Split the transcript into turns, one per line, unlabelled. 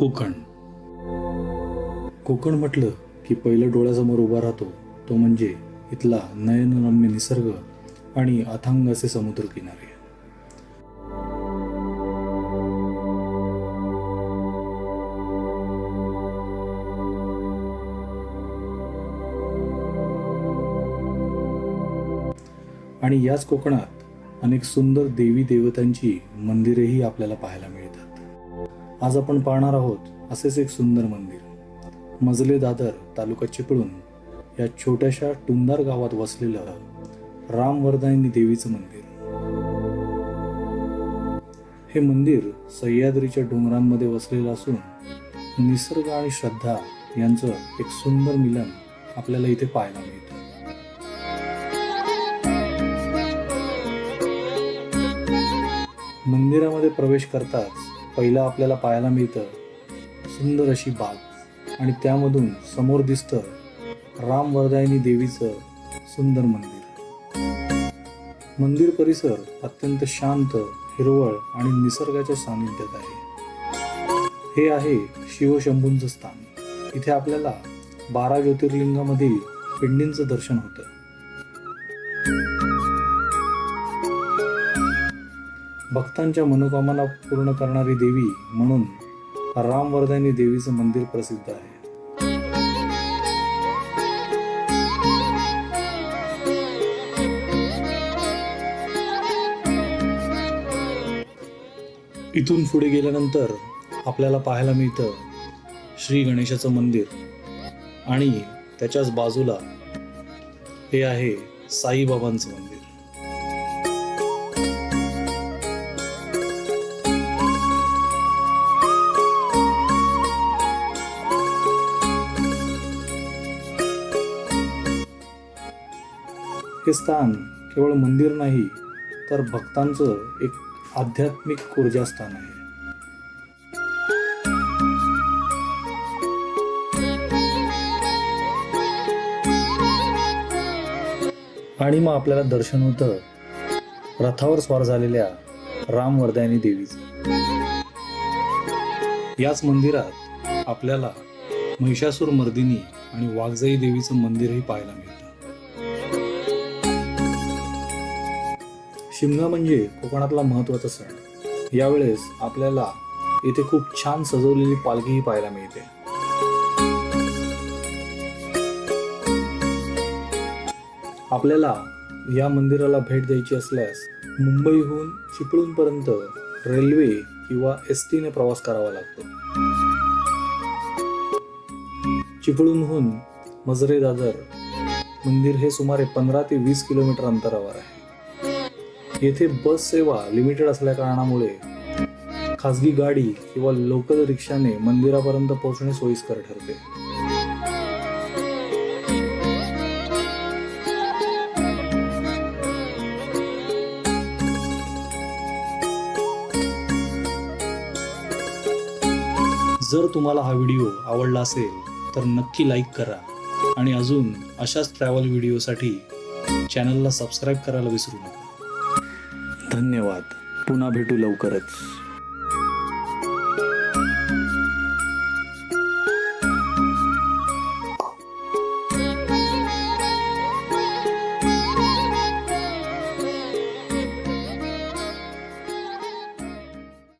कोकण. कोकण म्हटलं की पहिलं डोळ्यासमोर उभा राहतो तो म्हणजे इथला नयनरम्य निसर्ग आणि अथांग असे समुद्र किनारे आणि याच कोकणात अनेक सुंदर देवी देवतांची मंदिरेही आपल्याला पाहायला मिळतात. आज आपण पाहणार आहोत असेच एक सुंदर मंदिर. मजले दादर तालुका चिपळूण या छोट्याशा टुंदार गावात वसलेलं रामवर्धायनी देवीचं मंदिर. हे मंदिर सह्याद्रीच्या डोंगरांमध्ये वसलेलं असून निसर्ग आणि श्रद्धा यांचं एक सुंदर मिलन आपल्याला इथे पाहायला मिळतं. मंदिरामध्ये प्रवेश करताच पहिला आपल्याला पाहायला मिळतं. सुंदर अशी बाग. आणि त्यामधून समोर दिसतं रामवर्धायनी देवीचं सुंदर मंदिर. मंदिर परिसर अत्यंत शांत हिरवळ आणि निसर्गाच्या सानिध्यात आहे. हे आहे शिवशंभूंचं स्थान. इथे आपल्याला बारा ज्योतिर्लिंगामधील पिंडींचं दर्शन होतं. भक्तांच्या मनोकामना पूर्ण करणारी देवी म्हणून रामवर्धानी देवीचं मंदिर प्रसिद्ध आहे. इथून पुढे गेल्यानंतर आपल्याला पाहायला मिळतं श्री गणेशाचं मंदिर आणि त्याच्याच बाजूला हे आहे साईबाबांचं मंदिर. हे स्थान केवळ मंदिर नाही तर भक्तांचं एक आध्यात्मिक ऊर्जास्थान आहे. आणि मग आपल्याला दर्शन होतं. रथावर स्वार झालेल्या रामवर्धायनी देवीचं. याच मंदिरात आपल्याला महिषासूर मर्दिनी आणि वाघजाई देवीचं मंदिरही पाहायला मिळतं. शिमगा म्हणजे कोकणातला महत्त्वाचा सण. यावेळेस आपल्याला इथे खूप छान सजवलेली पालखीही पाहायला मिळते. आपल्याला या मंदिराला भेट द्यायची असल्यास मुंबईहून चिपळूणपर्यंत रेल्वे किंवा एस टीने प्रवास करावा लागतो. चिपळूणहून मजरे दादर मंदिर हे सुमारे पंधरा ते वीस किलोमीटर अंतरावर आहे. येथे बस सेवा लिमिटेड असल्या कारणामुळे खासगी गाडी किंवा लोकल रिक्षाने मंदिरापर्यंत पोहोचणे सोयीस्कर ठरते. जर तुम्हाला हा व्हिडिओ आवडला असेल तर नक्की लाईक करा आणि अजून अशाच ट्रॅव्हल व्हिडिओसाठी चॅनलला सबस्क्राईब करायला विसरू नका. धन्यवाद. पुन्हा भेटू लवकरच.